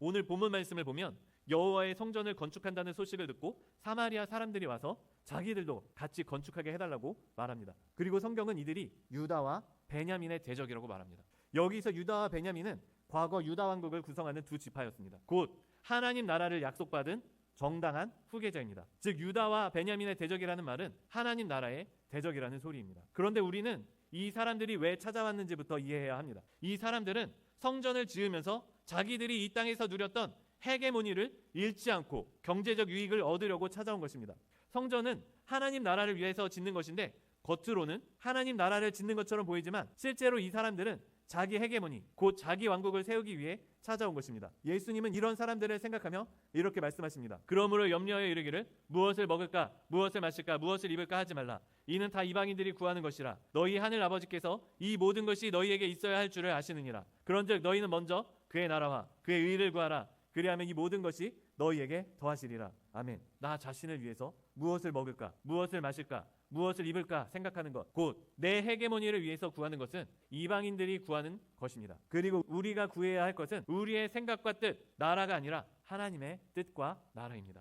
오늘 본문 말씀을 보면 여호와의 성전을 건축한다는 소식을 듣고 사마리아 사람들이 와서 자기들도 같이 건축하게 해달라고 말합니다. 그리고 성경은 이들이 유다와 베냐민의 대적이라고 말합니다. 여기서 유다와 베냐민은 과거 유다 왕국을 구성하는 두 지파였습니다. 곧 하나님 나라를 약속받은 정당한 후계자입니다. 즉 유다와 베냐민의 대적이라는 말은 하나님 나라의 대적이라는 소리입니다. 그런데 우리는 이 사람들이 왜 찾아왔는지부터 이해해야 합니다. 이 사람들은 성전을 지으면서 자기들이 이 땅에서 누렸던 헤게모니를 잃지 않고 경제적 유익을 얻으려고 찾아온 것입니다. 성전은 하나님 나라를 위해서 짓는 것인데 겉으로는 하나님 나라를 짓는 것처럼 보이지만 실제로 이 사람들은 자기 헤게모니, 곧 자기 왕국을 세우기 위해 찾아온 것입니다. 예수님은 이런 사람들을 생각하며 이렇게 말씀하십니다. 그러므로 염려하여 이르기를 무엇을 먹을까, 무엇을 마실까, 무엇을 입을까 하지 말라. 이는 다 이방인들이 구하는 것이라. 너희 하늘 아버지께서 이 모든 것이 너희에게 있어야 할 줄을 아시느니라. 그런즉 너희는 먼저 그의 나라와 그의 의를 구하라. 그리하면 이 모든 것이 너희에게 더하시리라. 아멘. 나 자신을 위해서 무엇을 먹을까, 무엇을 마실까, 무엇을 입을까 생각하는 것, 곧 내 헤게모니를 위해서 구하는 것은 이방인들이 구하는 것입니다. 그리고 우리가 구해야 할 것은 우리의 생각과 뜻, 나라가 아니라 하나님의 뜻과 나라입니다.